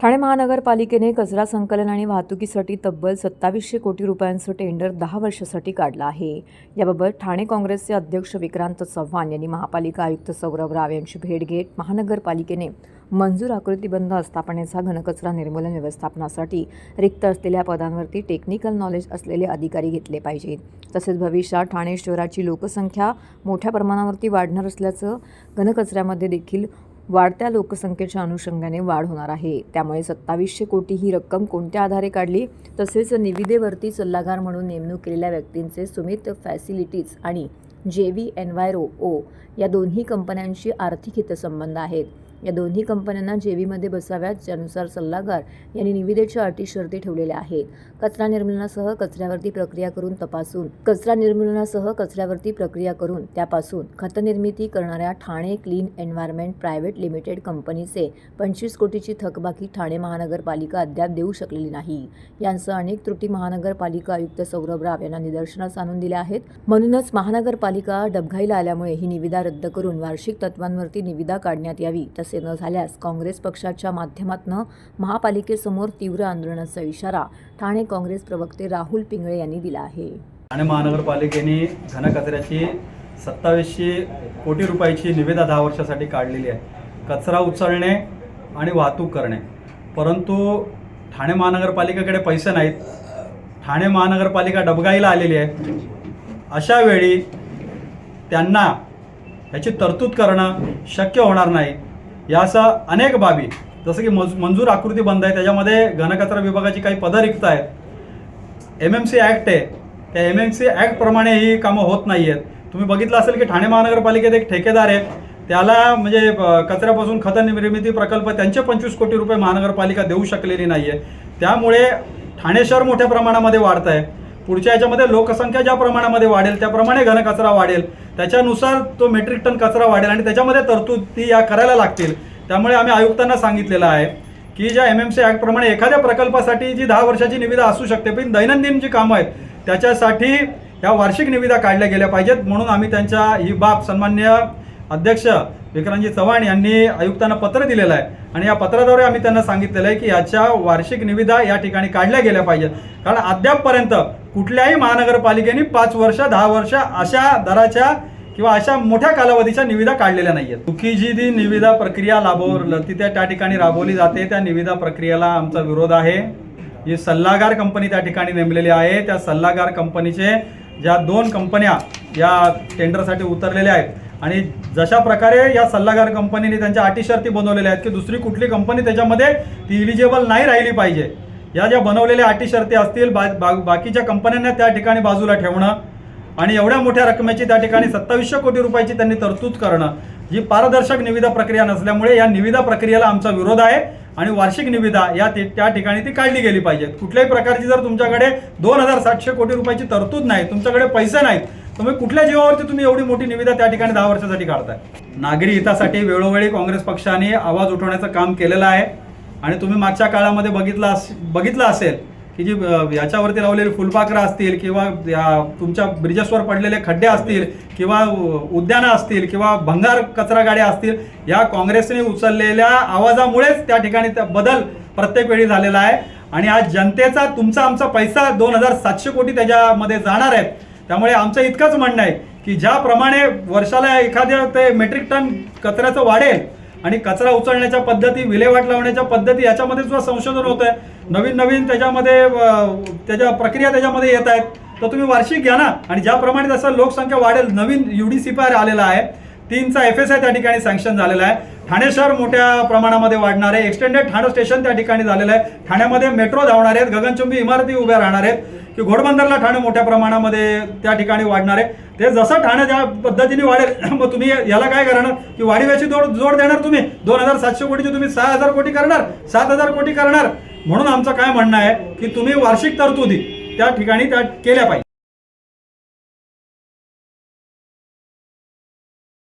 ठाणे महानगरपालिकेने कचरा संकलन आणि वाहतुकीसाठी तब्बल सत्तावीसशे कोटी रुपयांचं टेंडर दहा वर्षासाठी काढलं आहे. याबाबत ठाणे काँग्रेसचे अध्यक्ष विक्रांत चव्हाण यांनी महापालिका आयुक्त सौरभ राव यांची भेट घेत महानगरपालिकेने मंजूर आकृतीबंध आस्थापनेचा घनकचरा निर्मूलन व्यवस्थापनासाठी रिक्त असलेल्या पदांवरती टेक्निकल नॉलेज असलेले अधिकारी घेतले पाहिजेत. तसेच भविष्यात ठाणे शहराची लोकसंख्या मोठ्या प्रमाणावरती वाढणार असल्याचं घनकचऱ्यामध्ये देखील वाढत्या लोकसंख्येच्या अनुषंगाने वाढ होणार आहे. त्यामुळे सत्तावीसशे कोटी ही रक्कम कोणत्या आधारे काढली? तसेच निविदेवरती सल्लागार म्हणून नेमणूक केलेल्या व्यक्तींचे सुमित फॅसिलिटीज आणि जे व्ही एनवायरो ओ या दोन्ही कंपन्यांशी आर्थिक हितसंबंध आहेत. या दोन्ही कंपन्यांना जेवीमध्ये बसाव्यात ज्यानुसार सल्लागार यांनी निविदेच्या अटी शर्ती ठेवलेल्या आहेत. कचरा निर्मूलनासह कचऱ्यावरती प्रक्रिया करून तपासून कचरा निर्मूलनासह कचऱ्यावरती प्रक्रिया करून त्यापासून खतनिर्मिती करणाऱ्या Thane clean environment private limited कंपनीचे पंचवीस कोटीची थकबाकी ठाणे महानगरपालिका अद्याप देऊ शकलेली नाही. यांसह अनेक त्रुटी महानगरपालिका आयुक्त सौरभ राव यांना निदर्शनास आणून दिल्या आहेत. म्हणूनच महानगरपालिका डबघाईला आल्यामुळे ही निविदा रद्द करून वार्षिक तत्वांवरती निविदा काढण्यात यावी तसे न झाल्यास काँग्रेस पक्षाच्या माध्यमातून महापालिकेसमोर तीव्र आंदोलनाचा इशारा ठाणे काँग्रेस प्रवक्ते राहुल पिंगळे यांनी दिला आहे. ठाणे महानगरपालिकेने घनकचऱ्याची सत्तावीसशे कोटी रुपयाची निविदा दहा वर्षासाठी काढलेली आहे. कचरा उचलणे आणि वाहतूक करणे. परंतु ठाणे महानगरपालिकेकडे पैसे नाहीत. ठाणे महानगरपालिका डबगाईला आलेली आहे. अशा वेळी त्यांना ह्याची तरतूद करणं शक्य होणार नाही. यासह अनेक बाबी जसं की मज मंजूर आकृती बंद आहे त्याच्यामध्ये घनकचरा विभागाची काही पदं रिक्त आहेत. एम एम सी ॲक्ट आहे. त्या एम एम सी ॲक्टप्रमाणे ही कामं होत नाही आहेत तुम्ही बघितलं असेल की ठाणे महानगरपालिकेत एक ठेकेदार आहे त्याला म्हणजे कचऱ्यापासून खत निर्मिती प्रकल्प त्यांचे पंचवीस कोटी रुपये महानगरपालिका देऊ शकलेली नाही आहे त्यामुळे ठाणे शहर मोठ्या प्रमाणामध्ये वाढत आहे पुढच्या याच्यामध्ये लोकसंख्या ज्या प्रमाणामध्ये वाढेल त्याप्रमाणे घनकचरा वाढेल. त्याच्यानुसार तो मेट्रिक टन कचरा वाढेल आणि त्याच्यामध्ये तरतूद ती या करायला लागतील. त्यामुळे आम्ही आयुक्तांना सांगितलेलं आहे की ज्या एम एम सी ॲक्टप्रमाणे एखाद्या प्रकल्पासाठी जी दहा वर्षाची निविदा असू शकते पण दैनंदिन जी कामं आहेत त्याच्यासाठी या वार्षिक निविदा काढल्या गेल्या पाहिजेत. म्हणून आम्ही त्यांच्या ही बाब सन्मान्य अध्यक्ष विक्रांतजी चव्हाण यांनी आयुक्तांना पत्र दिलेलं आहे. आणि या पत्राद्वारे आम्ही त्यांना सांगितलेलं आहे की याच्या वार्षिक निविदा या ठिकाणी काढल्या गेल्या पाहिजेत. कारण अद्यापपर्यंत कुठल्याही महानगरपालिकेने पाच वर्ष दहा वर्ष अशा दराच्या किंवा अशा मोठ्या कालावधीच्या निविदा काढलेल्या नाही आहेत चुकी जी ती निविदा प्रक्रिया राबवलं ती त्या ठिकाणी राबवली जाते. त्या निविदा प्रक्रियेला आमचा विरोध आहे. जी सल्लागार कंपनी त्या ठिकाणी नेमलेली आहे त्या सल्लागार कंपनीचे ज्या दोन कंपन्या या टेंडरसाठी उतरलेल्या आहेत आणि जशा प्रकारे या सल्लागार कंपनीने त्यांच्या अटी शर्ती बनवलेल्या आहेत की दुसरी कुठली कंपनी त्याच्यामध्ये ती इलिजिबल नाही राहिली पाहिजे. या ज्या बनवलेल्या अटी शर्ती असतील बा, बा बाकीच्या कंपन्यांना त्या ठिकाणी बाजूला ठेवणं आणि एवढ्या मोठ्या रकमेची त्या ठिकाणी सत्तावीसशे कोटी रुपयाची त्यांनी तरतूद करणं जी पारदर्शक निविदा प्रक्रिया नसल्यामुळे या निविदा प्रक्रियेला आमचा विरोध आहे आणि वार्षिक निविदा या त्या ठिकाणी ती काढली गेली पाहिजे कुठल्याही प्रकारची जर तुमच्याकडे दोन हजार सातशे कोटी रुपयाची तरतूद नाही तुमच्याकडे पैसे नाहीत तुम्ही कुठल्या जीवावरती तुम्ही एवढी मोठी निविदा त्या ठिकाणी दहा वर्षासाठी काढताय? नागरी हितासाठी वेळोवेळी काँग्रेस पक्षाने आवाज उठवण्याचं काम केलेलं आहे. आणि तुम्ही मागच्या काळामध्ये बघितलं अस बघितलं असेल की जी याच्यावरती लावलेली फुलपाखरं असतील किंवा तुमच्या ब्रिजेसवर पडलेले खड्डे असतील किंवा उद्यानं असतील किंवा भंगार कचरा गाड्या असतील या काँग्रेसने उचललेल्या आवाजामुळेच त्या ठिकाणी त्या बदल प्रत्येक वेळी झालेला आहे. आणि आज जनतेचा तुमचा आमचा पैसा दोन हजार सातशे कोटी त्याच्यामध्ये जाणार आहेत. त्यामुळे आमचं इतकंच म्हणणं आहे की ज्याप्रमाणे वर्षाला एखाद्या ते मेट्रिक टन कचऱ्याचं वाढेल आणि कचरा उचलण्याच्या पद्धती विल्हेवाट लावण्याच्या पद्धती याच्यामध्ये सुद्धा संशोधन होत आहे नवीन नवीन त्याच्यामध्ये त्याच्या प्रक्रिया त्याच्यामध्ये येत आहेत. तर तुम्ही वार्षिक घ्या ना. आणि ज्याप्रमाणे जसं लोकसंख्या वाढेल नवीन U D C P R आलेला आहे. तीनचा एफ एस आय त्या ठिकाणी सँक्शन झालेला आहे. ठाणे शहर मोठ्या प्रमाणामध्ये वाढणार आहे. एक्सटेंडेड ठाणे स्टेशन त्या ठिकाणी झालेलं आहे. ठाण्यामध्ये मेट्रो धावणार आहेत. गगनचुंबी इमारती उभ्या राहणार आहेत. की घोडबंदरला ठाणे मोठ्या प्रमाणामध्ये त्या ठिकाणी वाढणार आहे. ते जसं ठाणे ज्या पद्धतीने वाढेल मग तुम्ही याला काय करणार? की वाढीव्याची जोड जोड देणार तुम्ही. दोन हजार सातशे कोटीची तुम्ही सहा हजार कोटी करणार सात हजार कोटी करणार. म्हणून आमचं काय म्हणणं आहे की तुम्ही वार्षिक तरतुदी त्या ठिकाणी त्या केल्या पाहिजे.